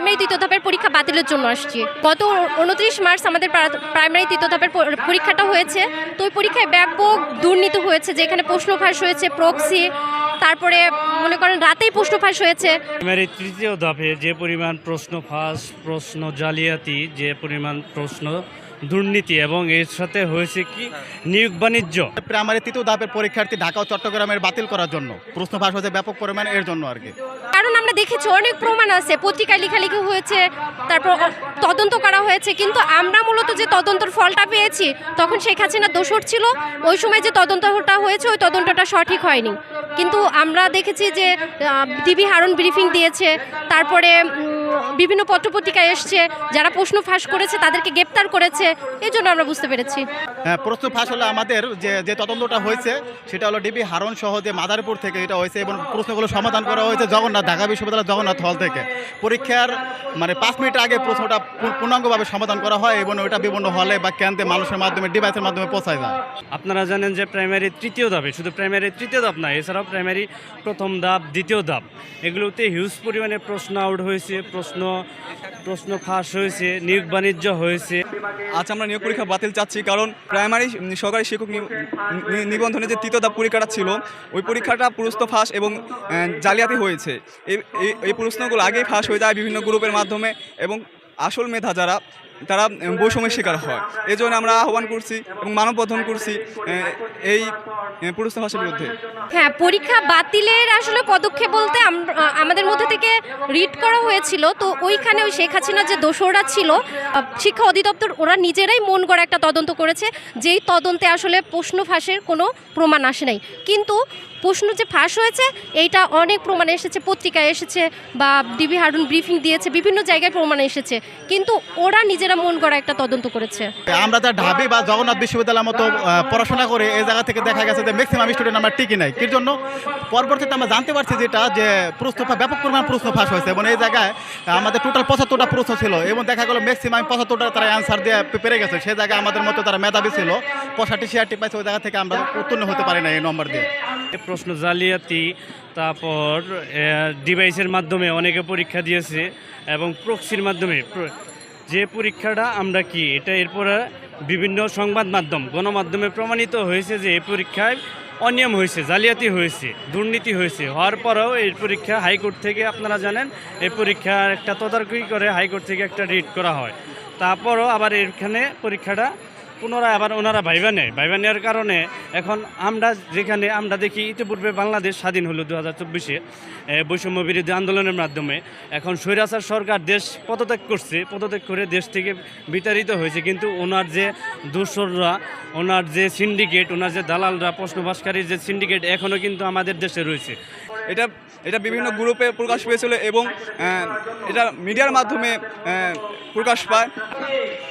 Primary তৃতীয় ধাপের পরীক্ষা বাতিলের জন্য আসছি। গত উনত্রিশ মার্চ আমাদের প্রাইমারি তৃতীয় ধাপের পরীক্ষাটা হয়েছে। তো ওই পরীক্ষায় ব্যাপক দুর্নীতি হয়েছে, যেখানে প্রশ্ন ফাঁস হয়েছে প্রক্সি তারপরে মনে করেন রাতেই প্রশ্ন ফাঁস হয়েছে। প্রাইমারি তৃতীয় ধাপে যে পরিমাণ প্রশ্ন ফাঁস, প্রশ্ন জালিয়াতি, যে পরিমাণ প্রশ্ন দুর্নীতি এবং এর সাথে হয়েছে কি? নিয়োগ বাণিজ্য। প্রাইমারি তৃতীয় ধাপের পরীক্ষার্থী ঢাকা ও চট্টগ্রামের বাতিল করার জন্য। প্রশ্ন ফাঁস হয়েছে ব্যাপক পরিমাণে এর জন্য আর কি। কারণ আমরা দেখেছি অনেক প্রমাণ আছে পত্রিকায় লেখালেখি হয়েছে তারপর তদন্ত করা হয়েছে কিন্তু আমরা মূলত যে তদন্তর ফলটা পেয়েছি তখন শেখ হাসিনা দোষর ছিল। ওই সময় যে তদন্তটা হয়েছে ওই তদন্তটা সঠিক হয়নি। কিন্তু আমরা দেখেছি যে ডিবি হারুন ব্রিফিং দিয়েছে তারপরে বিভিন্ন পত্রপত্রিকায় এসছে যারা প্রশ্ন ফাঁস করেছে তাদেরকে গ্রেপ্তার করেছে এই জন্য আমরা বুঝতে পেরেছি। হ্যাঁ, প্রশ্ন ফাঁস হলে আমাদের যে যে তদন্তটা হয়েছে সেটা হলো ডিবি হারন সহ যে মাদারীপুর থেকে এটা হয়েছে এবং প্রশ্নগুলো সমাধান করা হয়েছে জগন্নাথ ঢাকা বিশ্ববিদ্যালয় জগন্নাথ হল থেকে। পরীক্ষার মানে পাঁচ মিনিট আগে প্রশ্নটা পূর্ণাঙ্গভাবে সমাধান করা হয় এবং ওইটা বিভিন্ন হলে বা কেন্দ্রে মানুষের মাধ্যমে ডিভাইসের মাধ্যমে পৌঁছায় যায়। আপনারা জানেন যে প্রাইমারি তৃতীয় ধাপে শুধু প্রাইমারি তৃতীয় ধাপ না এছাড়াও প্রাইমারি প্রথম ধাপ, দ্বিতীয় ধাপ। এগুলোতে হিউজ পরিমাণে প্রশ্ন আউট হয়েছে, প্রশ্ন প্রশ্ন ফাঁস হয়েছে, নিয়োগ বাণিজ্য হয়েছে। আজ আমরা নিয়োগ পরীক্ষা বাতিল চাচ্ছি কারণ প্রাইমারি সরকারি শিক্ষক নিবন্ধনে যে তৃতীয় ধাপ পরীক্ষাটা ছিল, ওই পরীক্ষাটা পুরস্ত ফাঁস এবং জালিয়াতি হয়েছে। এই প্রশ্নগুলো আগেই ফাঁস হয়ে যায় বিভিন্ন গ্রুপের মাধ্যমে এবং আসল মেধা যারা তারা বৈষম্যের শিকার হয়। এই জন্য আমরা আহ্বান করছি এবং মানববন্ধন করছি এই হ্যাঁ পরীক্ষা বাতিলের আসলে পদক্ষেপ বলতে আমাদের মধ্যে থেকে রিড করা হয়েছিল। তো ওইখানে ওই শেখ হাসিনার যে দোসররা ছিল শিক্ষা অধিদপ্তর, ওরা নিজেরাই মন গড়া একটা তদন্ত করেছে। যেই তদন্তে আসলে প্রশ্ন ফাঁসের কোনো প্রমাণ আসে নাই। কিন্তু প্রশ্ন যে ফাঁস হয়েছে, এইটা অনেক প্রমাণ এসেছে, পত্রিকায় এসেছে বা ডিবি হারুন ব্রিফিং দিয়েছে, বিভিন্ন জায়গায় প্রমাণ এসেছে। কিন্তু ওরা নিজেরা মন গড়া একটা তদন্ত করেছে। আমরা যা ঢাবি বা জগন্নাথ বিশ্ববিদ্যালয়ের মতো পড়াশোনা করে এই জায়গা থেকে দেখা গেছে যে ম্যাক্সিমাম স্টুডেন্ট আমরা টিকি নাই। এর জন্য? পরবর্তীতে আমরা জানতে পারছি যেটা যে প্রশ্ন ব্যাপক পরিমাণ প্রশ্ন ফাঁস হয়েছে এবং এই জায়গায় আমাদের টোটাল পঁচাত্তরটা প্রশ্ন ছিল এবং দেখা গেলো ম্যাক্সিমাম পঁচাত্তরটা তারা অ্যান্সার দিয়ে পেরে গেছে। সেই জায়গায় আমাদের মতো তারা মেধাবী ছিল পঁয়ষট্টি ছিয়াশি পাইছে ওই জায়গা থেকে আমরা উত্তীর্ণ হতে পারি না এই নম্বর দিয়ে। প্রশ্ন জালিয়াতি তারপর ডিভাইসের মাধ্যমে অনেকে পরীক্ষা দিয়েছে এবং প্রক্সির মাধ্যমে যে পরীক্ষাটা আমরা কি, এটা এরপরে বিভিন্ন সংবাদ মাধ্যম, গণমাধ্যমে প্রমাণিত হয়েছে যে এই পরীক্ষায় অনিয়ম হয়েছে, জালিয়াতি হয়েছে, দুর্নীতি হয়েছে। হওয়ার পরেও এই পরীক্ষা হাইকোর্ট থেকে আপনারা জানেন, এই পরীক্ষার একটা তদারকি করে হাইকোর্ট থেকে একটা রিট করা হয়। তারপরও আবার এখানে পরীক্ষাটা পুনরায় আবার ওনারা ভাইবা নেয়। ভাইবা নেওয়ার কারণে এখন আমরা যেখানে আমরা দেখি, ইতিপূর্বে বাংলাদেশ স্বাধীন হলো দু হাজার চব্বিশে বৈষম্য বিরোধী আন্দোলনের মাধ্যমে। এখন স্বৈরাচার সরকার দেশ পদত্যাগ করছে, পদত্যাগ করে দেশ থেকে বিতাড়িত হয়েছে। কিন্তু ওনার যে দোসররা, ওনার যে সিন্ডিকেট ওনার যে দালালরা, প্রশ্নবাসকারীর যে সিন্ডিকেট এখনও কিন্তু আমাদের দেশে রয়েছে। এটা এটা বিভিন্ন গ্রুপে প্রকাশ পেয়েছিল এবং এটা মিডিয়ার মাধ্যমে প্রকাশ পায়।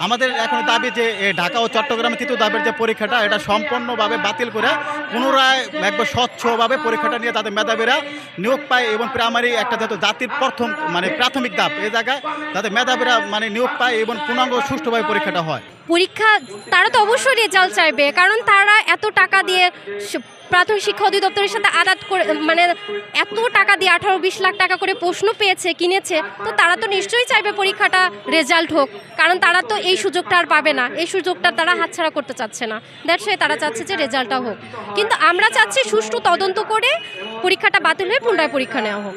আমাদের এখন দাবি যে ঢাকা ও চট্টগ্রামে তৃতীয় দাবির যে পরীক্ষাটা, এটা সম্পূর্ণভাবে বাতিল করে পুনরায় একবার স্বচ্ছভাবে পরীক্ষাটা নিয়ে তাদের মেধাবীরা নিয়োগ পায় এবং প্রাইমারি একটা যেহেতু জাতির প্রথম মানে প্রাথমিক ধাপ এই জায়গায় তাদের মেধাবীরা মানে নিয়োগ পায় এবং পূর্ণাঙ্গ সুষ্ঠুভাবে পরীক্ষাটা হয়। পরীক্ষা তারা তো অবশ্যই রেজাল্ট চাইবে, কারণ তারা এত টাকা দিয়ে প্রাথমিক শিক্ষা অধিদপ্তরের সাথে আদাত করে মানে এত টাকা দিয়ে আঠারো বিশ লাখ টাকা করে প্রশ্ন পেয়েছে, কিনেছে, তো তারা তো নিশ্চয়ই চাইবে পরীক্ষাটা রেজাল্ট হোক, কারণ তারা তো এই সুযোগটা আর পাবে না, এই সুযোগটা তারা হাতছাড়া করতে চাচ্ছে না, দ্যাটস তারা চাচ্ছে যে রেজাল্টটা হোক। কিন্তু আমরা চাচ্ছি সুষ্ঠু তদন্ত করে পরীক্ষাটা বাতিল হয়ে পুনরায় পরীক্ষা নেওয়া হোক।